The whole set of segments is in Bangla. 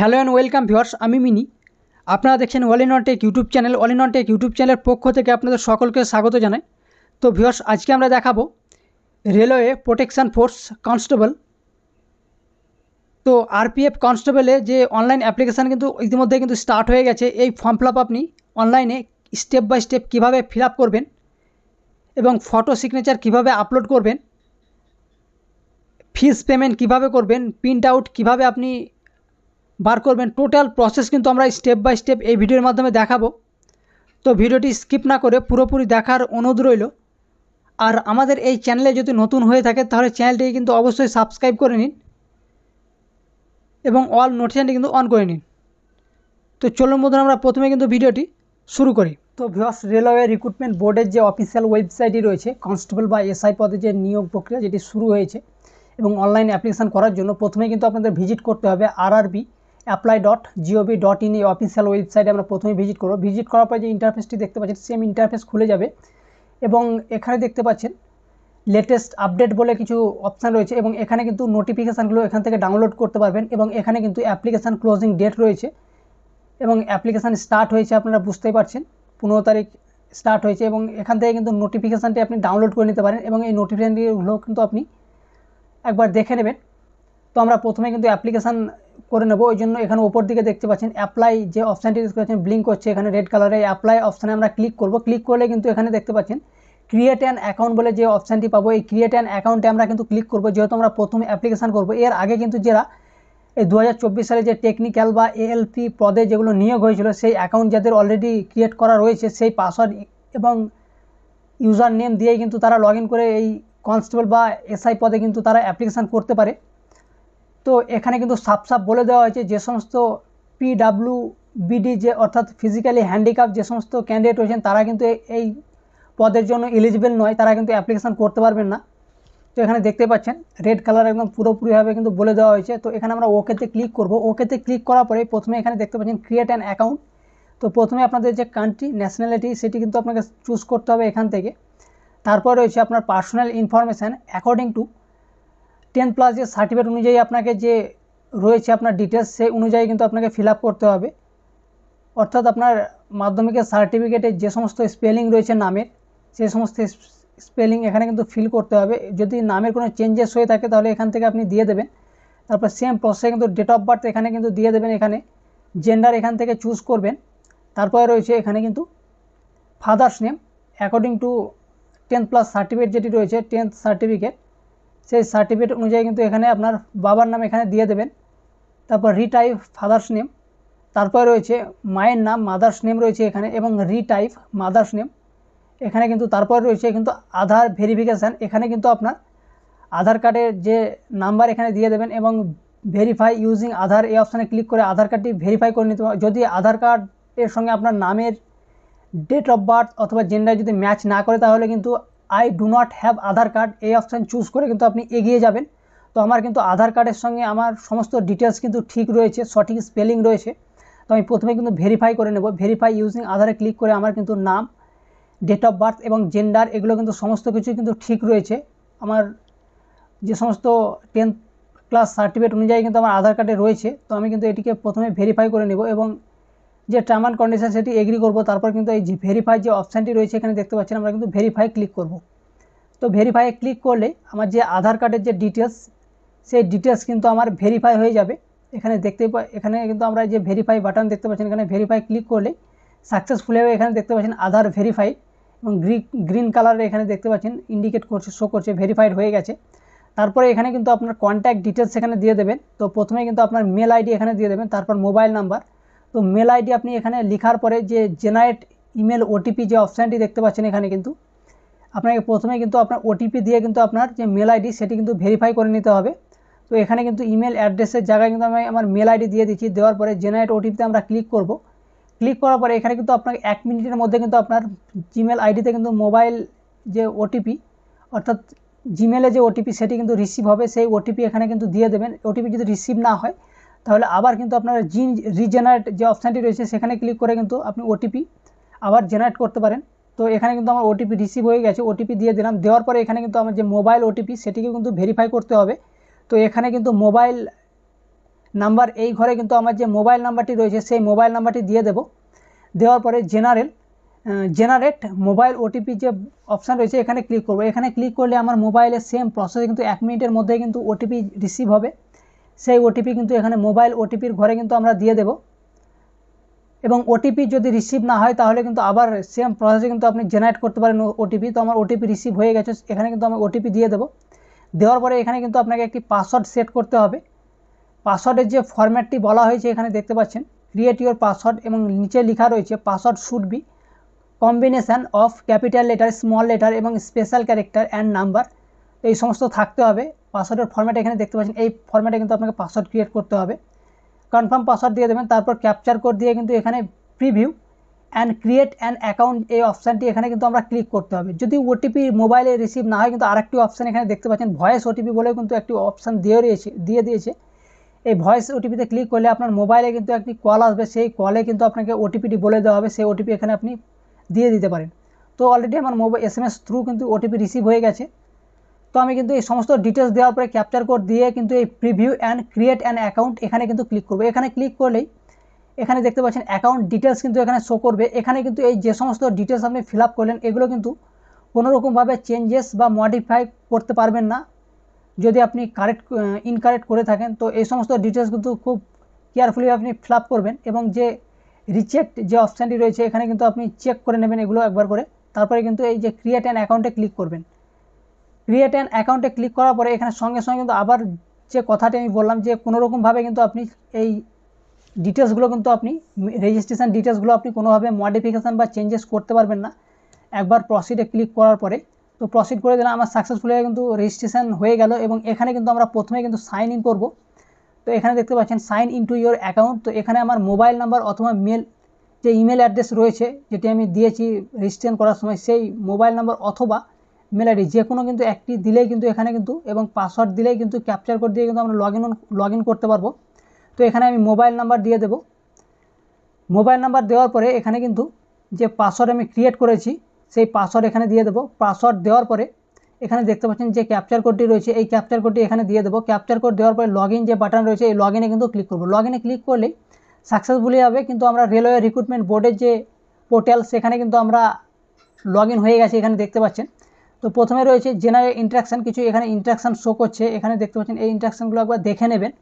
হ্যালো অ্যান্ড ওয়েলকাম ভিউয়ার্স, আমি মিনি। আপনারা দেখছেন all in tech YouTube channel. All in tech YouTube চ্যানেলের পক্ষ থেকে আপনাদের সকলকে স্বাগত জানাই। তো ভিউয়ার্স, আজকে আমরা দেখাবো রেলওয়ে প্রোটেকশান ফোর্স কনস্টেবল। তো আরপিএফ কনস্টেবলে যে অনলাইন অ্যাপ্লিকেশান কিন্তু ইতিমধ্যে কিন্তু স্টার্ট হয়ে গেছে। এই ফর্ম ফিল আপ আপনি অনলাইনে স্টেপ বাই স্টেপ কীভাবে ফিল করবেন এবং ফটো সিগনেচার কীভাবে আপলোড করবেন, ফিস পেমেন্ট কীভাবে করবেন, প্রিন্ট আউট কীভাবে আপনি বার করবেন। টোটাল প্রসেস কিন্তু আমরা স্টেপ বাই স্টেপ এই ভিডিওর মাধ্যমে দেখাবো। তো ভিডিওটি স্কিপ না করে পুরোপুরি দেখার অনুরোধ রইল। আর আমাদের এই চ্যানেলে যদি নতুন হয়ে থাকে, তাহলে চ্যানেলটিকে কিন্তু অবশ্যই সাবস্ক্রাইব করে নিন এবং অল নোটিফিকেশানটি কিন্তু অন করে নিন। তো চলুন মতন আমরা প্রথমে কিন্তু ভিডিওটি শুরু করি। তো ভিওস রেলওয়ে রিক্রুটমেন্ট বোর্ডের যে অফিসিয়াল ওয়েবসাইটই রয়েছে কনস্টেবল বা এসআই পদে যে নিয়োগ প্রক্রিয়া যেটি শুরু হয়েছে এবং অনলাইন অ্যাপ্লিকেশান করার জন্য প্রথমে কিন্তু আপনাদের ভিজিট করতে হবে RRB apply dot gov dot in এই অফিসিয়াল ওয়েবসাইটে আমরা প্রথমে ভিজিট করব। ভিজিট করার পর যে ইন্টারফেসটি দেখতে পাচ্ছেন সেম ইন্টারফেস খুলে যাবে এবং এখানে দেখতে পাচ্ছেন লেটেস্ট আপডেট বলে কিছু অপশান রয়েছে এবং এখানে কিন্তু নোটিফিকেশানগুলো এখান থেকে ডাউনলোড করতে পারবেন এবং এখানে কিন্তু অ্যাপ্লিকেশান ক্লোজিং ডেট রয়েছে এবং অ্যাপ্লিকেশান স্টার্ট হয়েছে আপনারা বুঝতেই পারছেন, পনেরো তারিখ স্টার্ট হয়েছে এবং এখান থেকে কিন্তু নোটিফিকেশানটি আপনি ডাউনলোড করে নিতে পারেন এবং এই নোটিফিকেশানগুলো কিন্তু আপনি একবার দেখে নেবেন। তো আমরা প্রথমে কিন্তু অ্যাপ্লিকেশান করে নেব। ওই জন্য এখানে ওপর দিকে দেখতে পাচ্ছেন অ্যাপ্লাই যে অপশানটি দেখতে পাচ্ছেন ব্লিঙ্ক করছে এখানে রেড কালারে অ্যাপ্লাই অপশানে আমরা ক্লিক করব। ক্লিক করলে কিন্তু এখানে দেখতে পাচ্ছেন ক্রিয়েট অ্যান অ্যাকাউন্ট বলে যে অপশানটি পাবো। এই ক্রিয়েট অ্যান অ্যাকাউন্টে আমরা কিন্তু ক্লিক করব। যেহেতু আমরা প্রথমে অ্যাপ্লিকেশান করব, এর আগে কিন্তু যারা এই দু হাজার চব্বিশ সালে যে টেকনিক্যাল বা এএলপি পদে যেগুলো নিয়োগ হয়েছিল, সেই অ্যাকাউন্ট যাদের অলরেডি ক্রিয়েট করা রয়েছে, সেই পাসওয়ার্ড এবং ইউজার নেম দিয়েই কিন্তু তারা লগ করে এই কনস্টেবল বা এসআই পদে কিন্তু তারা অ্যাপ্লিকেশান করতে পারে। তো এখানে কিন্তু সাফ সাফ বলে দেওয়া হয়েছে যে সমস্ত পিডাব্লিউ বিডি যে অর্থাৎ ফিজিক্যালি হ্যান্ডিক্যাপ যে সমস্ত ক্যান্ডিডেট রয়েছেন, তারা কিন্তু এই পদের জন্য এলিজিবেল নয়, তারা কিন্তু অ্যাপ্লিকেশান করতে পারবেন না। তো এখানে দেখতে পাচ্ছেন রেড কালার একদম পুরোপুরিভাবে কিন্তু বলে দেওয়া হয়েছে। তো এখানে আমরা ওকেতে ক্লিক করব। ওকেতে ক্লিক করার পরে প্রথমে এখানে দেখতে পাচ্ছেন ক্রিয়েট অ্যান অ্যাকাউন্ট তো প্রথমে আপনাদের যে কান্ট্রি ন্যাশনালিটি সেটি কিন্তু আপনাকে চুজ করতে হবে এখান থেকে। তারপর রয়েছে আপনার personal information according to ten plus যে সার্টিফিকেট অনুযায়ী আপনাকে যে রয়েছে আপনার ডিটেলস সেই অনুযায়ী কিন্তু আপনাকে ফিল করতে হবে। অর্থাৎ আপনার মাধ্যমিকের সার্টিফিকেটে যে সমস্ত স্পেলিং রয়েছে নামের, সেই সমস্ত স্পেলিং এখানে কিন্তু ফিল করতে হবে। যদি নামের কোনো চেঞ্জেস হয়ে থাকে তাহলে এখান থেকে আপনি দিয়ে দেবেন। তারপর সেম প্রসেসে কিন্তু ডেট অফ বার্থ এখানে কিন্তু দিয়ে দেবেন এখানে। জেন্ডার এখান থেকে চুজ করবেন। তারপরে রয়েছে এখানে কিন্তু father's name according to tenth plus certificate যেটি রয়েছে টেন্থ সার্টিফিকেট সেই সার্টিফিকেট অনুযায়ী কিন্তু এখানে আপনার বাবার নাম এখানে দিয়ে দেবেন। তারপর রিটাইপ ফাদার্স নেম তারপরে রয়েছে মায়ের নাম মাদার্স নেম রয়েছে এখানে এবং রিটাইপ মাদার্স নেম এখানে কিন্তু তারপর রয়েছে কিন্তু আধার ভেরিফিকেশান এখানে কিন্তু আপনার আধার কার্ডের যে নাম্বার এখানে দিয়ে দেবেন এবং ভেরিফাই ইউজিং আধার, এই অপশানে ক্লিক করে আধার কার্ডটি ভেরিফাই করে নিতে যদি আধার কার্ডের সঙ্গে আপনার নামের ডেট অফ বার্থ অথবা জেন্ডার যদি ম্যাচ না করে, তাহলে কিন্তু I do not have Aadhaar card এই অপশান চুজ করে কিন্তু আপনি এগিয়ে যাবেন। তো আমার কিন্তু আধার কার্ডের সঙ্গে আমার সমস্ত ডিটেলস কিন্তু ঠিক রয়েছে, সঠিক স্পেলিং রয়েছে। তো আমি প্রথমে কিন্তু ভেরিফাই করে নেব। ভেরিফাই ইউজিং আধারে ক্লিক করে আমার কিন্তু নাম ডেট অফ বার্থ এবং জেন্ডার এগুলো কিন্তু সমস্ত কিছু কিন্তু ঠিক রয়েছে। আমার যে সমস্ত টেন্থ ক্লাস সার্টিফিকেট অনুযায়ী কিন্তু আমার আধার কার্ডে রয়েছে। তো আমি কিন্তু এটিকে প্রথমে ভেরিফাই করে নেব এবং যে টার্ম অ্যান্ড কন্ডিশন সেটি এগ্রি করব, তারপর কিন্তু এই ভেরিফাই যে অপশানটি রয়েছে এখানে দেখতে পাচ্ছেন, আমরা কিন্তু ভেরিফাই ক্লিক করব। তো ভেরিফাইয়ে ক্লিক করলে আমার যে আধার কার্ডের যে ডিটেলস সেই ডিটেলস কিন্তু আমার ভেরিফাই হয়ে যাবে। এখানে দেখতে এখানে কিন্তু আমরা যে ভেরিফাই বাটন দেখতে পাচ্ছেন, এখানে ভেরিফাই ক্লিক করলে সাকসেসফুল হয়ে এখানে দেখতে পাচ্ছেন আধার ভেরিফাই এবং গ্রিন কালারে এখানে দেখতে পাচ্ছেন ইন্ডিকেট করছে শো করছে ভেরিফাইড হয়ে গেছে। তারপরে এখানে কিন্তু আপনার কন্ট্যাক্ট ডিটেলস এখানে দিয়ে দেবেন। তো প্রথমে কিন্তু আপনার মেল আইডি এখানে দিয়ে দেবেন, তারপর মোবাইল নাম্বার তো মেল আইডি আপনি এখানে লেখার পরে যে জেনারেট ইমেল ওটিপি যে অপশানটি দেখতে পাচ্ছেন এখানে কিন্তু, আপনাকে প্রথমে কিন্তু আপনার ওটিপি দিয়ে কিন্তু আপনার যে মেল আইডি সেটি কিন্তু ভেরিফাই করে নিতে হবে। তো এখানে কিন্তু ইমেল অ্যাড্রেসের জায়গায় কিন্তু আমি আমার মেল আইডি দিয়ে দিচ্ছি, দেওয়ার পরে জেনারেট ওটিপিতে আমরা ক্লিক করব। ক্লিক করার পরে এখানে কিন্তু আপনাকে এক মিনিটের মধ্যে কিন্তু আপনার জিমেল আইডিতে কিন্তু মোবাইল যে ওটিপি অর্থাৎ জিমেলে যে ওটিপি সেটি কিন্তু রিসিভ হবে, সেই ওটিপি এখানে কিন্তু দিয়ে দেবেন। ওটিপি যদি রিসিভ না হয় তাহলে আবার কিন্তু আপনার জিন রিজেনারেট যে অপশানটি রয়েছে, সেখানে ক্লিক করে কিন্তু আপনি ওটিপি আবার জেনারেট করতে পারেন। তো এখানে কিন্তু আমার ওটিপি রিসিভ হয়ে গেছে ওটিপি দিয়ে দিলাম। দেওয়ার পরে এখানে কিন্তু আমার যে মোবাইল ওটিপি সেটিকে কিন্তু ভেরিফাই করতে হবে। তো এখানে কিন্তু মোবাইল নাম্বার এই ঘরে কিন্তু আমার যে মোবাইল নাম্বারটি রয়েছে, সেই মোবাইল নাম্বারটি দিয়ে দেব। দেওয়ার পরে জেনারেল জেনারেট মোবাইল ওটিপি যে অপশান রয়েছে, এখানে ক্লিক করব। এখানে ক্লিক করলে আমার মোবাইলে সেম প্রসেসে কিন্তু এক মিনিটের মধ্যে কিন্তু ওটিপি রিসিভ হবে। সেই ওটিপি কিন্তু এখানে মোবাইল ওটিপির ঘরে কিন্তু আমরা দিয়ে দেব। এবং ওটিপি যদি রিসিভ না হয়, তাহলে কিন্তু আবার সেম প্রসেসে কিন্তু আপনি জেনারেট করতে পারেন ওটিপি তো আমার ওটিপি রিসিভ হয়ে গেছে, এখানে কিন্তু আমি ওটিপি দিয়ে দেবো। দেওয়ার পরে এখানে কিন্তু আপনাকে একটি পাসওয়ার্ড সেট করতে হবে। পাসওয়ার্ডের যে ফরম্যাটটি বলা হয়েছে এখানে দেখতে পাচ্ছেন ক্রিয়েট ইউর পাসওয়ার্ড এবং নিচে লেখা রয়েছে password should be combination of capital letter small letter এবং স্পেশাল ক্যারেক্টার অ্যান্ড নাম্বার এই সমস্ত থাকতে হবে। পাসওয়ার্ডের ফর্ম্যাট এখানে দেখতে পাচ্ছেন, এই ফর্ম্যাটে কিন্তু আপনাকে পাসওয়ার্ড ক্রিয়েট করতে হবে। কনফার্ম পাসওয়ার্ড দিয়ে দেবেন, তারপর ক্যাপচার কোড দিয়ে কিন্তু এখানে preview and create an account এই অপশানটি এখানে কিন্তু আমরা ক্লিক করতে হবে। যদি ওটিপি মোবাইলে রিসিভ না হয়, কিন্তু আরেকটি অপশান এখানে দেখতে পাচ্ছেন ভয়েস ওটিপি বলেও কিন্তু একটি অপশান দিয়ে রয়েছে, দিয়ে দিয়েছে। এই ভয়েস ওটিপিতে ক্লিক করলে আপনার মোবাইলে কিন্তু একটি কল আসবে, সেই কলে কিন্তু আপনাকে ওটিপিটি বলে দেওয়া হবে, সেই ওটিপি এখানে আপনি দিয়ে দিতে পারেন। তো অলরেডি আমার mobile S M S through কিন্তু ওটিপি রিসিভ হয়ে গেছে। তো আমি কিন্তু এই সমস্ত ডিটেলস দেওয়ার পরে ক্যাপচার কোড দিয়ে কিন্তু এই preview and create an account এখানে কিন্তু ক্লিক করব। এখানে ক্লিক করলেই এখানে দেখতে পাচ্ছেন অ্যাকাউন্ট ডিটেলস কিন্তু এখানে শো করবে। এখানে কিন্তু এই যে সমস্ত ডিটেলস আপনি ফিল করলেন, এগুলো কিন্তু কোনোরকমভাবে চেঞ্জেস বা মডিফাই করতে পারবেন না। যদি আপনি কারেক্ট ইনকারেক্ট করে থাকেন, তো এই সমস্ত ডিটেলস কিন্তু খুব কেয়ারফুলি আপনি ফিল করবেন এবং যে রিচেক্ট যে অপশানটি রয়েছে, এখানে কিন্তু আপনি চেক করে নেবেন এগুলো একবার করে। তারপরে কিন্তু এই যে ক্রিয়েট অ্যান অ্যাকাউন্টে ক্লিক করবেন। ক্রিয়েট অ্যান অ্যাকাউন্টে ক্লিক করার পরে এখানে সঙ্গে সঙ্গে কিন্তু আবার যে কথাটি আমি বললাম যে কোনোরকমভাবে কিন্তু আপনি এই ডিটেলসগুলো কিন্তু আপনি রেজিস্ট্রেশন ডিটেলসগুলো আপনি কোনোভাবে মডিফিকেশান বা চেঞ্জেস করতে পারবেন না। একবার প্রসিডে ক্লিক করার পরে। তো প্রসিড করে দিলাম আমার সাকসেসফুলি কিন্তু রেজিস্ট্রেশন হয়ে গেল এবং এখানে কিন্তু আমরা প্রথমে কিন্তু সাইন ইন করব। তো এখানে দেখতে পাচ্ছেন sign in to your account তো এখানে আমার মোবাইল নাম্বার অথবা মেল যে ইমেল অ্যাড্রেস রয়েছে, যেটি আমি দিয়েছি রেজিস্ট্রেশন করার সময়, সেই মোবাইল নাম্বার অথবা মেল আইডি যে কোনো কিন্তু একটি দিলেই কিন্তু এখানে কিন্তু এবং পাসওয়ার্ড দিলেই কিন্তু ক্যাপচার করে দিয়ে কিন্তু আমরা লগ ইন লগ ইন করতে পারব। তো এখানে আমি মোবাইল নাম্বার দিয়ে দেব। মোবাইল নাম্বার দেওয়ার পরে এখানে কিন্তু যে পাসওয়ার্ড আমি ক্রিয়েট করেছি, সেই পাসওয়ার্ড এখানে দিয়ে দেবো। পাসওয়ার্ড দেওয়ার পরে এখানে দেখতে পাচ্ছেন যে ক্যাপচার কোডটি রয়েছে, এই ক্যাপচার কোডটি এখানে দিয়ে দেবো। ক্যাপচার কোড দেওয়ার পরে লগ যে বাটন রয়েছে, এই লগ কিন্তু ক্লিক করব। লগ ক্লিক করলেই সাকসেসফুলি হবে, কিন্তু আমরা রেলওয়ে রিক্রুটমেন্ট বোর্ডের যে পোর্টাল সেখানে কিন্তু আমরা লগ হয়ে গেছে, এখানে দেখতে পাচ্ছেন। তো প্রথমে রয়েছে জেনারেল ইন্ট্রাকশান কিছু এখানে ইন্ট্রাকশান শো করছে। এখানে দেখতে পাচ্ছেন, এই ইন্ট্রাকশানগুলো একবার দেখে নেবেন।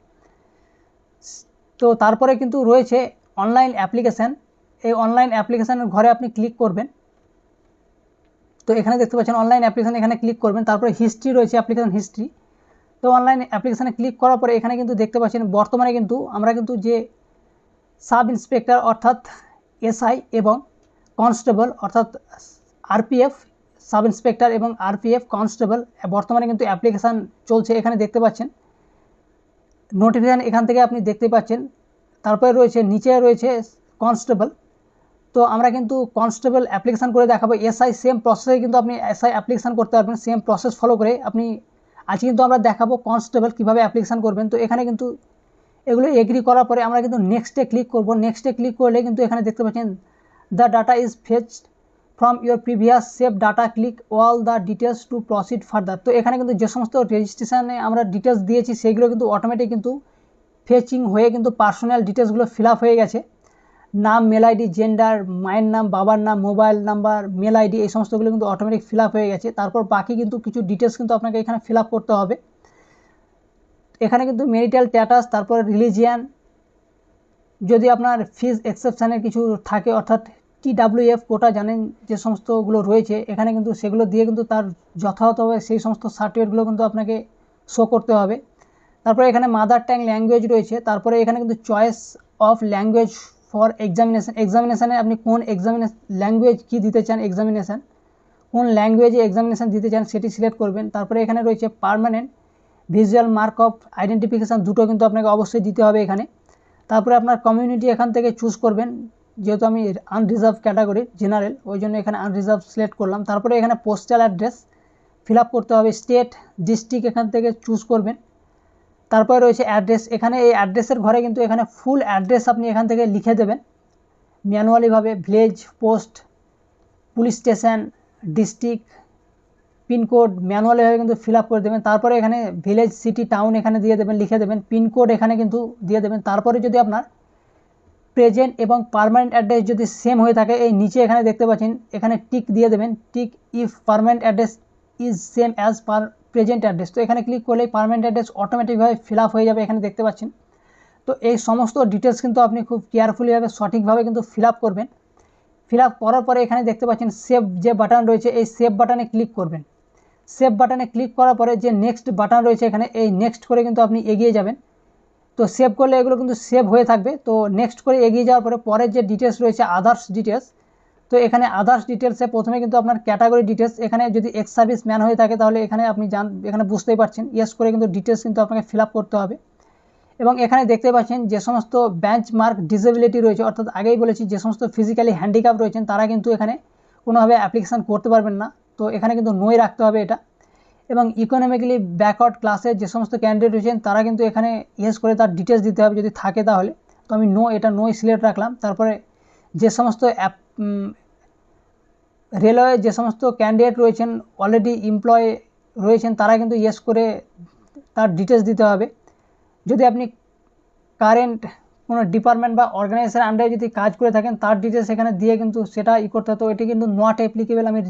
তো তারপরে কিন্তু রয়েছে অনলাইন অ্যাপ্লিকেশান এই অনলাইন অ্যাপ্লিকেশানের ঘরে আপনি ক্লিক করবেন। তো এখানে দেখতে পাচ্ছেন অনলাইন অ্যাপ্লিকেশান এখানে ক্লিক করবেন। তারপরে হিস্ট্রি রয়েছে অ্যাপ্লিকেশান হিস্ট্রি তো অনলাইন অ্যাপ্লিকেশানে ক্লিক করার পরে এখানে কিন্তু দেখতে পাচ্ছেন, বর্তমানে কিন্তু আমরা কিন্তু যে সাব ইন্সপেক্টর অর্থাৎ এসআই এবং কনস্টেবল অর্থাৎ আরপিএফ সাব ইন্সপেক্টর এবং আরপিএফ কনস্টেবল, বর্তমানে কিন্তু অ্যাপ্লিকেশান চলছে, এখানে দেখতে পাচ্ছেন। নোটিফিকেশান এখান থেকে আপনি দেখতে পাচ্ছেন। তারপরে রয়েছে, নিচে রয়েছে কনস্টেবল। তো আমরা কিন্তু কনস্টেবল অ্যাপ্লিকেশান করে দেখাবো। এসআই সেম প্রসেসে কিন্তু আপনি এসআই অ্যাপ্লিকেশান করতে পারবেন সেম প্রসেস ফলো করে আপনি আজকে কিন্তু আমরা দেখাবো কনস্টেবল কীভাবে অ্যাপ্লিকেশান করবেন। তো এখানে কিন্তু এগুলো এগ্রি করার পরে আমরা কিন্তু নেক্সটে ক্লিক করব। নেক্সটে ক্লিক করলে কিন্তু এখানে দেখতে পাচ্ছেন the data is fetched from your previous save data click all the details to proceed further তো এখানে কিন্তু যে সমস্ত রেজিস্ট্রেশনে আমরা ডিটেলস দিয়েছি, সেইগুলো কিন্তু অটোমেটিক কিন্তু ফেচিং হয়ে কিন্তু পার্সোনাল ডিটেলসগুলো ফিল আপ হয়ে গেছে। নাম মেল আইডি জেন্ডার মায়ের নাম, বাবার নাম মোবাইল নাম্বার মেল আইডি এই সমস্তগুলো কিন্তু অটোমেটিক ফিল আপ হয়ে গেছে। তারপর বাকি কিন্তু কিছু ডিটেলস কিন্তু আপনাকে এখানে ফিল আপ করতে হবে। এখানে কিন্তু মেরিটাল স্ট্যাটাস তারপর রিলিজিয়ান যদি আপনার ফিজ এক্সেপশানের কিছু থাকে, অর্থাৎ টিডাব্লিউএফ কোটা জানেন যে সমস্তগুলো রয়েছে, এখানে কিন্তু সেগুলো দিয়ে কিন্তু তার যথাযথভাবে সেই সমস্ত সার্টিফিকেটগুলো কিন্তু আপনাকে শো করতে হবে। তারপরে এখানে মাদার ট্যাং ল্যাঙ্গুয়েজ রয়েছে, তারপরে এখানে কিন্তু choice of language for examination এক্সামিনেশানে আপনি কোন এক্সামিনেশন ল্যাঙ্গুয়েজ কী দিতে চান এক্সামিনেশান কোন ল্যাঙ্গুয়েজে এক্সামিনেশান দিতে চান সেটি সিলেক্ট করবেন। তারপরে এখানে রয়েছে permanent visual mark of identification দুটো কিন্তু আপনাকে অবশ্যই দিতে হবে এখানে। তারপরে আপনার কমিউনিটি এখান থেকে চুজ করবেন। যেহেতু আমি আনরিজার্ভ ক্যাটাগরি জেনারেল ওই জন্য এখানে আনরিজার্ভ সিলেক্ট করলাম। তারপরে এখানে পোস্টাল অ্যাড্রেস ফিল করতে হবে স্টেট ডিস্ট্রিক্ট এখান থেকে চুজ করবেন। তারপরে রয়েছে অ্যাড্রেস এখানে এই অ্যাড্রেসের ঘরে কিন্তু এখানে ফুল অ্যাড্রেস আপনি এখান থেকে লিখে দেবেন। ম্যানুয়ালিভাবে village post police station district pin code ম্যানুয়ালিভাবে কিন্তু ফিল করে দেবেন। তারপরে এখানে ভিলেজ সিটি টাউন এখানে দিয়ে দেবেন, লিখে দেবেন। পিনকোড এখানে কিন্তু দিয়ে দেবেন। তারপরে যদি আপনার প্রেজেন্ট এবং পারমানেন্ট অ্যাড্রেস যদি সেম হয়ে থাকে, এই নিচে এখানে দেখতে পাচ্ছেন, এখানে টিক দিয়ে দেবেন। Tick if permanent address is same as per present address তো এখানে ক্লিক করলেই পারমানেন্ট অ্যাড্রেস অটোমেটিকভাবে ফিল হয়ে যাবে এখানে দেখতে পাচ্ছেন। তো এই সমস্ত ডিটেলস কিন্তু আপনি খুব কেয়ারফুলিভাবে সঠিকভাবে কিন্তু ফিল করবেন। ফিল করার পরে এখানে দেখতে পাচ্ছেন সেভ যে বাটন রয়েছে, এই সেভ বাটনে ক্লিক করবেন। সেভ বাটনে ক্লিক করার পরে যে নেক্সট বাটন রয়েছে এখানে, এই নেক্সট করে কিন্তু আপনি এগিয়ে যাবেন। তো সেভ করলে এগুলো কিন্তু সেভ হয়ে থাকবে। তো নেক্সট করে এগিয়ে যাওয়ার পরে পরের যে ডিটেলস রয়েছে আদার্স ডিটেলস তো এখানে আদার্স ডিটেলসে প্রথমে কিন্তু আপনার ক্যাটাগরি ডিটেলস এখানে যদি এক্স সার্ভিস ম্যান হয়ে থাকে তাহলে এখানে আপনি জান, এখানে বুঝতেই পারছেন। ইয়েস করে কিন্তু ডিটেলস কিন্তু আপনাকে ফিল করতে হবে। এবং এখানে দেখতে পাচ্ছেন যে সমস্ত বেঞ্চ মার্ক ডিসেবিলিটি রয়েছে, অর্থাৎ আগেই বলেছি যে সমস্ত ফিজিক্যালি হ্যান্ডিক্যাপ রয়েছেন, তারা কিন্তু এখানে কোনোভাবে অ্যাপ্লিকেশান করতে পারবেন না। তো এখানে কিন্তু নই রাখতে হবে এটা। এবং ইকোনমিক্যালি ব্যাকওয়ার্ড ক্লাসের যে সমস্ত ক্যান্ডিডেট রয়েছেন, তারা কিন্তু এখানে ইয়েস করে তার ডিটেলস দিতে হবে যদি থাকে তাহলে। তো আমি নো এটা নোই সিলেক্ট রাখলাম। তারপরে যে সমস্ত অ্যাপ রেলওয়ে যে সমস্ত ক্যান্ডিডেট রয়েছেন অলরেডি এমপ্লয় রয়েছেন, তারা কিন্তু ইয়েস করে তার ডিটেলস দিতে হবে। যদি আপনি কারেন্ট কোনো ডিপার্টমেন্ট বা অর্গানাইজেশন আন্ডারে যদি কাজ করে থাকেন, তার ডিটেলস এখানে দিয়ে কিন্তু সেটা ই করতে হতো এটি কিন্তু নট অ্যাপ্লিকেবল আমি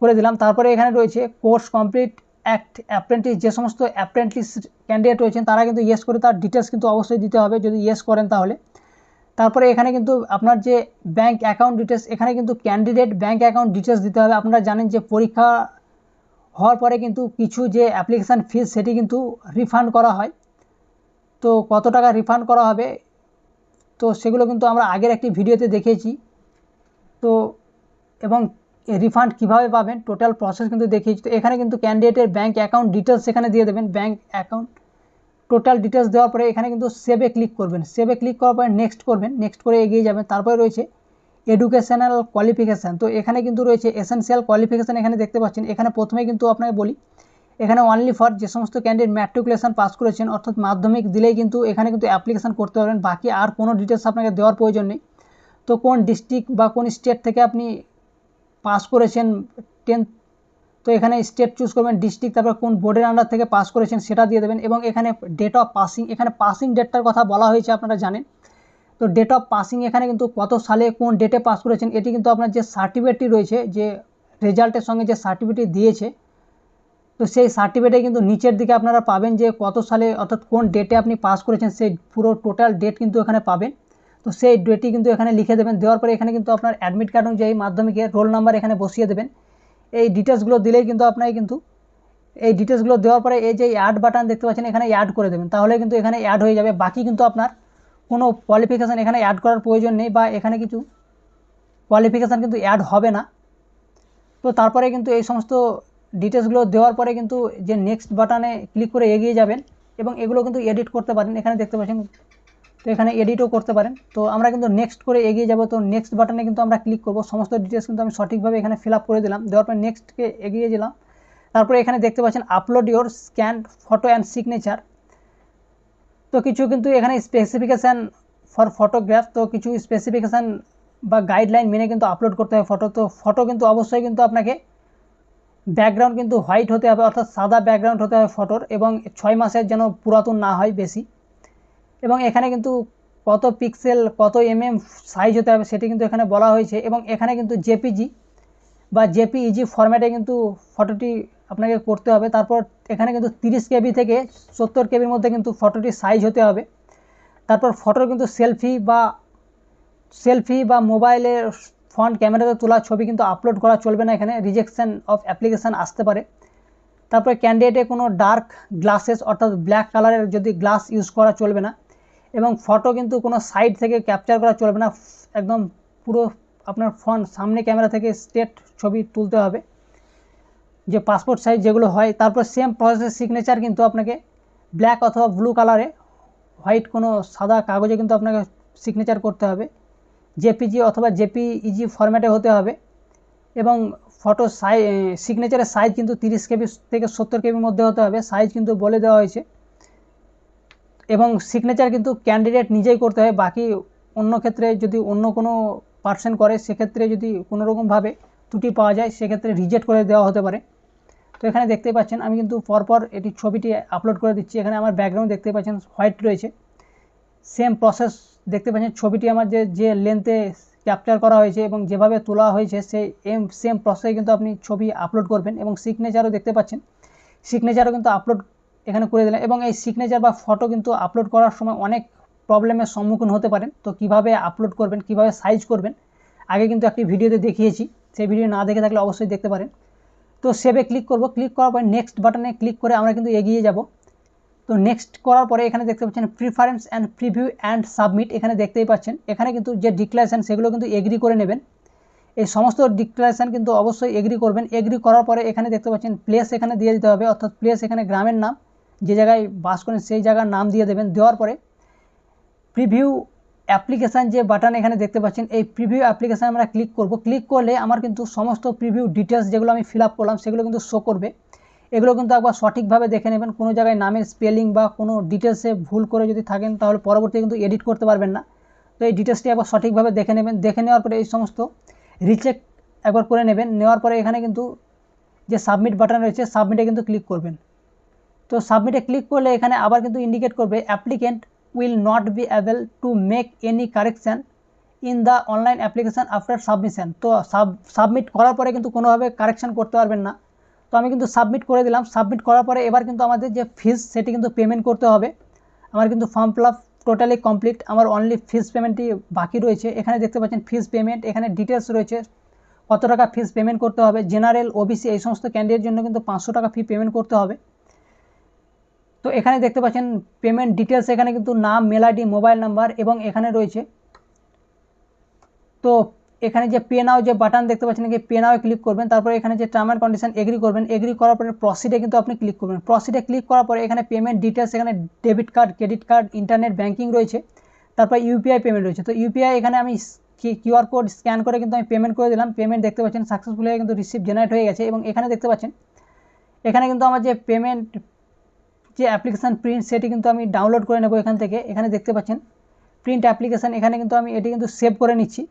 করে দিলাম। তারপরে এখানে রয়েছে কোর্স কমপ্লিট অ্যাক্ট অ্যাপ্রেন্টিস। যে সমস্ত অ্যাপ্রেন্টিস ক্যান্ডিডেট রয়েছেন, তারা কিন্তু ইয়েস করে, তার ডিটেলস কিন্তু অবশ্যই দিতে হবে। যদি ইয়েস করেন তাহলে। তারপরে এখানে কিন্তু আপনার যে ব্যাঙ্ক অ্যাকাউন্ট ডিটেলস এখানে কিন্তু ক্যান্ডিডেট ব্যাঙ্ক অ্যাকাউন্ট ডিটেলস দিতে হবে। আপনারা জানেন যে পরীক্ষা হওয়ার পরে কিন্তু কিছু যে অ্যাপ্লিকেশান ফিস সেটি কিন্তু রিফান্ড করা হয়। তো কত টাকা রিফান্ড করা হবে? তো সেগুলো কিন্তু আমরা আগের একটি ভিডিওতে দেখেছি তো এবং রিফান্ড কীভাবে পাবেন? টোটাল প্রসেস কিন্তু দেখিয়েছি। তো এখানে কিন্তু ক্যান্ডিডেটের ব্যাঙ্ক অ্যাকাউন্ট ডিটেলস এখানে দিয়ে দেবেন। ব্যাঙ্ক অ্যাকাউন্ট টোটাল ডিটেলস দেওয়ার পরে এখানে কিন্তু সেভে ক্লিক করবেন। সেভে ক্লিক করার পরে নেক্সট করবেন। নেক্সট করে এগিয়ে যাবেন। তারপরে রয়েছে এডুকেশনাল কোয়ালিফিকেশান তো এখানে কিন্তু রয়েছে এসেন্সিয়াল কোয়ালিফিকেশান এখানে দেখতে পাচ্ছেন। এখানে প্রথমে কিন্তু আপনাকে বলি, এখানে অনলি ফর যে সমস্ত ক্যান্ডিডেট ম্যাট্রিকুলেশন পাস করেছেন, অর্থাৎ মাধ্যমিক দিলেই কিন্তু এখানে কিন্তু অ্যাপ্লিকেশান করতে পারবেন। বাকি আর কোনো ডিটেলস আপনাকে দেওয়ার প্রয়োজন নেই। তো কোন ডিস্ট্রিক্ট বা কোন স্টেট থেকে আপনি পাস করেছেন টেন্থ তো এখানে স্টেট চুজ করবেন ডিস্ট্রিক্ট তারপর কোন বোর্ডের আন্ডার থেকে পাস করেছেন সেটা দিয়ে দেবেন এবং এখানে ডেট অফ পাসিং এখানে পাসিং ডেটটার কথা বলা হয়েছে আপনারা জানেন। তো ডেট অফ পাসিং এখানে কিন্তু কত সালে কোন ডেটে পাস করেছেন এটি কিন্তু আপনার যে সার্টিফিকেটটি রয়েছে, যে রেজাল্টের সঙ্গে যে সার্টিফিকেট দিয়েছে, তো সেই সার্টিফিকেটে কিন্তু নিচের দিকে আপনারা পাবেন যে কত সালে অর্থাৎ কোন ডেটে আপনি পাস করেছেন, সেই পুরো টোটাল ডেট কিন্তু এখানে পাবেন। তো সেই ডেটটি কিন্তু এখানে লিখে দেবেন। দেওয়ার পরে এখানে কিন্তু আপনার অ্যাডমিট কার্ড অনুযায়ী মাধ্যমিকের রোল নাম্বার এখানে বসিয়ে দেবেন। এই ডিটেলসগুলো দিলেই কিন্তু আপনাকে কিন্তু এই ডিটেলসগুলো দেওয়ার পরে এই যে অ্যাড বাটন দেখতে পাচ্ছেন, এখানে অ্যাড করে দেবেন। তাহলে কিন্তু এখানে অ্যাড হয়ে যাবে। বাকি কিন্তু আপনার কোনো কোয়ালিফিকেশান এখানে অ্যাড করার প্রয়োজন নেই বা এখানে কিছু কোয়ালিফিকেশান কিন্তু অ্যাড হবে না। তো তারপরে কিন্তু এই সমস্ত ডিটেলসগুলো দেওয়ার পরে কিন্তু যে নেক্সট বাটনে ক্লিক করে এগিয়ে যাবেন এবং এগুলো কিন্তু এডিট করতে পারেন। এখানে দেখতে পাচ্ছেন তো এখানে এডিটও করতে পারেন। তো আমরা কিন্তু নেক্সট করে এগিয়ে যাব। তো নেক্সট বাটনে কিন্তু আমরা ক্লিক করব। সমস্ত ডিটেলস কিন্তু আমি সঠিকভাবে এখানে ফিল করে দিলাম। দেওয়ার পর নেক্সটকে এগিয়ে দিলাম তারপরে এখানে দেখতে পাচ্ছেন upload your scan photo and signature তো কিছু কিন্তু এখানে স্পেসিফিকেশান ফর ফটোগ্রাফ তো কিছু স্পেসিফিকেশান বা গাইডলাইন মেনে কিন্তু আপলোড করতে হবে ফটো তো ফটো কিন্তু অবশ্যই কিন্তু আপনাকে ব্যাকগ্রাউন্ড কিন্তু হোয়াইট হতে হবে, অর্থাৎ সাদা ব্যাকগ্রাউন্ড হতে হবে ফটোর এবং ছয় মাসের যেন পুরাতন না হয় বেশি। এবং এখানে কিন্তু কত পিক্সেল কত এমএম সাইজ হতে হবে সেটি কিন্তু এখানে বলা হয়েছে এবং এখানে কিন্তু জেপিজি বা জেপিইজি ফরম্যাটে কিন্তু ফটোটি আপনাকে করতে হবে। তারপর এখানে কিন্তু তিরিশ কেবি থেকে সত্তর কেবির মধ্যে কিন্তু ফটোটির সাইজ হতে হবে। তারপর ফটোর কিন্তু সেলফি বা সেলফি বা মোবাইলের ফ্রন্ট ক্যামেরাতে তোলা ছবি কিন্তু আপলোড করা চলবে না এখানে রিজেকশান অফ অ্যাপ্লিকেশান আসতে পারে। তারপরে ক্যান্ডিডেটে কোনো ডার্ক গ্লাসেস অর্থাৎ ব্ল্যাক কালারের যদি গ্লাস ইউজ করা চলবে না এবং ফটো কিন্তু কোনো সাইড থেকে ক্যাপচার করা চলবে না। একদম পুরো আপনার ফ্রন্ট সামনে ক্যামেরা থেকে স্ট্রেট ছবি তুলতে হবে। যে পাসপোর্ট সাইজ যেগুলো হয়, তারপর সেম প্রসেসের সিগনেচার কিন্তু আপনাকে ব্ল্যাক অথবা ব্লু কালারে হোয়াইট কোনো সাদা কাগজে কিন্তু আপনাকে সিগনেচার করতে হবে। জেপিজি অথবা জেপিইজি ফরম্যাটে হতে হবে। এবং ফটো সাই সিগনেচারের সাইজ কিন্তু তিরিশ কেবি থেকে সত্তর কেবির মধ্যে হতে হবে। সাইজ কিন্তু বলে দেওয়া হয়েছে। এবং সিগনেচার কিন্তু ক্যান্ডিডেট নিজেই করতে হয়, বাকি অন্য ক্ষেত্রে যদি অন্য কোনো পার্সন করে, সেক্ষেত্রে যদি কোনো রকমভাবে ত্রুটি পাওয়া যায়, সেক্ষেত্রে রিজেক্ট করে দেওয়া হতে পারে। তো এখানে দেখতে পাচ্ছেন, আমি কিন্তু পরপর এটি ছবিটি আপলোড করে দিচ্ছি। এখানে আমার ব্যাকগ্রাউন্ড দেখতে পাচ্ছেন হোয়াইট রয়েছে। সেম প্রসেস দেখতে পাচ্ছেন, ছবিটি আমার যে যে লেন্থে ক্যাপচার করা হয়েছে এবং যেভাবে তোলা হয়েছে সেই এম সেম প্রসেসে কিন্তু আপনি ছবি আপলোড করবেন এবং সিগনেচারও দেখতে পাচ্ছেন। সিগনেচারও কিন্তু আপলোড এখানে করে দিলেন এবং এই সিগনেচার বা ফটো কিন্তু আপলোড করার সময় অনেক প্রবলেমের সম্মুখীন হতে পারেন। তো কীভাবে আপলোড করবেন, কীভাবে সাইজ করবেন, আগে কিন্তু একটি ভিডিওতে দেখিয়েছি। সেই ভিডিও না দেখে থাকলে অবশ্যই দেখতে পারেন। তো সেভে ক্লিক করব। ক্লিক করার পরে নেক্সট বাটনে ক্লিক করে আমরা কিন্তু এগিয়ে যাব। তো নেক্সট করার পরে এখানে দেখতে পাচ্ছেন preference and preview and submit এখানে দেখতেই পাচ্ছেন। এখানে কিন্তু যে ডিক্লারেশান সেগুলো কিন্তু এগ্রি করে নেবেন। এই সমস্ত ডিক্লারেশান কিন্তু অবশ্যই এগ্রি করবেন। এগ্রি করার পরে এখানে দেখতে পাচ্ছেন প্লেস এখানে দিয়ে দিতে হবে। অর্থাৎ প্লেস এখানে গ্রামের নাম। যে জায়গায় বাস করেন সেই জায়গার নাম দিয়ে দেবেন। দেওয়ার পরে প্রিভিউ অ্যাপ্লিকেশান যে বাটন এখানে দেখতে পাচ্ছেন, এই প্রিভিউ অ্যাপ্লিকেশান আমরা ক্লিক করব। ক্লিক করলে আমার কিন্তু সমস্ত প্রিভিউ ডিটেলস যেগুলো আমি ফিল করলাম, সেগুলো কিন্তু শো করবে। এগুলো কিন্তু একবার সঠিকভাবে দেখে নেবেন। কোনো জায়গায় নামের স্পেলিং বা কোনো ডিটেলসে ভুল করে যদি থাকেন, তাহলে পরবর্তী কিন্তু এডিট করতে পারবেন না। তো এই ডিটেলসটি একবার সঠিকভাবে দেখে নেবেন। দেখে নেওয়ার পরে এই সমস্ত রিচেক একবার করে নেবেন। নেওয়ার পরে এখানে কিন্তু যে সাবমিট বাটন রয়েছে সাবমিটে কিন্তু ক্লিক করবেন। তো সাবমিটে ক্লিক করলে এখানে আবার কিন্তু ইন্ডিকেট করবে applicant will not be able to make any correction in the online application after submission তো সাব সাবমিট করার পরে কিন্তু কোনোভাবে কারেকশান করতে পারবেন না। তো আমি কিন্তু সাবমিট করে দিলাম। সাবমিট করার পরে এবার কিন্তু আমাদের যে ফিস সেটি কিন্তু পেমেন্ট করতে হবে। আমার কিন্তু ফর্ম ফিল টোটালি কমপ্লিট আমার অনলি ফিস পেমেন্টটি বাকি রয়েছে। এখানে দেখতে পাচ্ছেন ফিস পেমেন্ট এখানে ডিটেলস রয়েছে। কত টাকা ফিস পেমেন্ট করতে হবে? জেনারেল ওবিসি এই সমস্ত ক্যান্ডিডেটের জন্য কিন্তু পাঁচশো টাকা ফি পেমেন্ট করতে হবে। তো এখানে দেখতে পাচ্ছেন পেমেন্ট ডিটেলস এখানে কিন্তু নাম মেল আইডি মোবাইল নাম্বার এবং এখানে রয়েছে। তো এখানে যে পে নাও যে বাটন দেখতে পাচ্ছেন কি পে নাও ক্লিক করবেন, তারপরে এখানে যে টার্ম অ্যান্ড কন্ডিশন এগ্রি করবেন এগ্রি করার পরে প্রসিডে কিন্তু আপনি ক্লিক করবেন। প্রসিডে ক্লিক করার পরে এখানে পেমেন্ট ডিটেলস এখানে debit card credit card internet banking রয়েছে, তারপর ইউপিআই পেমেন্ট রয়েছে। তো ইউপিআই এখানে আমি কিউআর কোড স্ক্যান করে কিন্তু আমি পেমেন্ট করে দিলাম। পেমেন্ট দেখতে পাচ্ছেন সাকসেসফুল হয়ে কিন্তু রিসিভ জেনারেট হয়ে গেছে এবং এখানে দেখতে পাচ্ছেন, এখানে কিন্তু আমার যে পেমেন্ট যে অ্যাপ্লিকেশান প্রিন্ট সেটি কিন্তু আমি ডাউনলোড করে নেব এখান থেকে। এখানে দেখতে পাচ্ছেন প্রিন্ট অ্যাপ্লিকেশান এখানে কিন্তু আমি এটি কিন্তু সেভ করে নিচ্ছি।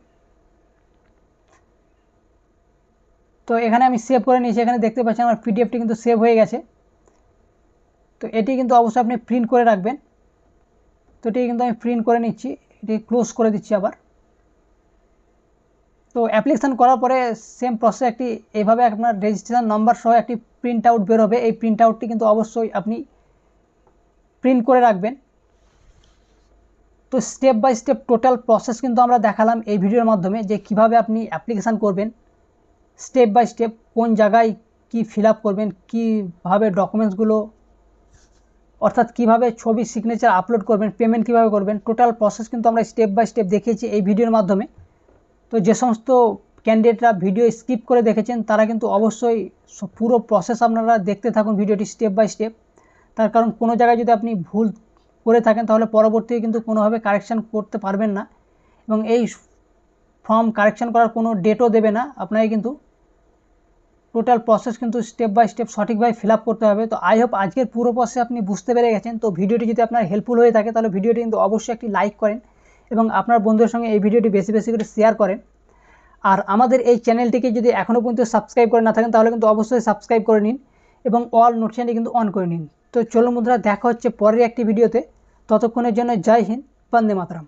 তো এখানে আমি সেভ করে নিয়েছি, এখানে দেখতে পাচ্ছেন আমার পিডিএফটি কিন্তু সেভ হয়ে গেছে। তো এটি কিন্তু অবশ্যই আপনি প্রিন্ট করে রাখবেন। তো এটি কিন্তু আমি প্রিন্ট করে নিচ্ছি, এটি ক্লোজ করে দিচ্ছি আবার। তো অ্যাপ্লিকেশান করার পরে সেম প্রসেস একটি এইভাবে আপনার রেজিস্ট্রেশন নাম্বার সহ একটি প্রিন্ট আউট বেরোবে। এই প্রিন্ট আউটটি কিন্তু অবশ্যই আপনি প্রিন্ট করে রাখবেন। তো step by step total process কিন্তু আমরা দেখালাম এই ভিডিওর মাধ্যমে যে কীভাবে আপনি অ্যাপ্লিকেশান করবেন। স্টেপ বাই স্টেপ কোন জায়গায় কি ফিল করবেন, কীভাবে ডকুমেন্টসগুলো অর্থাৎ কীভাবে ছবি সিগনেচার আপলোড করবেন পেমেন্ট কীভাবে করবেন টোটাল প্রসেস কিন্তু আমরা স্টেপ বাই স্টেপ দেখিয়েছি এই ভিডিওর মাধ্যমে। তো যে সমস্ত ক্যান্ডিডেটরা ভিডিও স্কিপ করে দেখেছেন, তারা কিন্তু অবশ্যই পুরো প্রসেস আপনারা দেখতে থাকুন ভিডিওটি স্টেপ বাই স্টেপ তার কারণ কোনো জায়গায় যদি আপনি ভুল করে থাকেন, তাহলে পরবর্তী কিন্তু কোনোভাবে কারেকশান করতে পারবেন না এবং এই ফর্ম কারেকশান করার কোনো ডেটও দেবে না। আপনাকে কিন্তু টোটাল প্রসেস কিন্তু স্টেপ বাই স্টেপ সঠিকভাবে ফিল করতে হবে। তো আই হোপ আজকের পুরো প্রসেস আপনি বুঝতে পেরে গেছেন। তো ভিডিওটি যদি আপনার হেল্পফুল হয়ে থাকে, তাহলে ভিডিওটি কিন্তু অবশ্যই একটি লাইক করেন এবং আপনার বন্ধুদের সঙ্গে এই ভিডিওটি বেশি বেশি করে শেয়ার করেন। আর আমাদের এই চ্যানেলটিকে যদি এখনও পর্যন্ত সাবস্ক্রাইব করে না থাকেন, তাহলে কিন্তু অবশ্যই সাবস্ক্রাইব করে নিন এবং অল নোটিফিকেশনটি কিন্তু অন করে নিন। তো চলো বন্ধুরা দেখা হচ্ছে পরের একটি ভিডিওতে। ততক্ষণের জন্য জয় হিন্দ বন্দে মাতরম।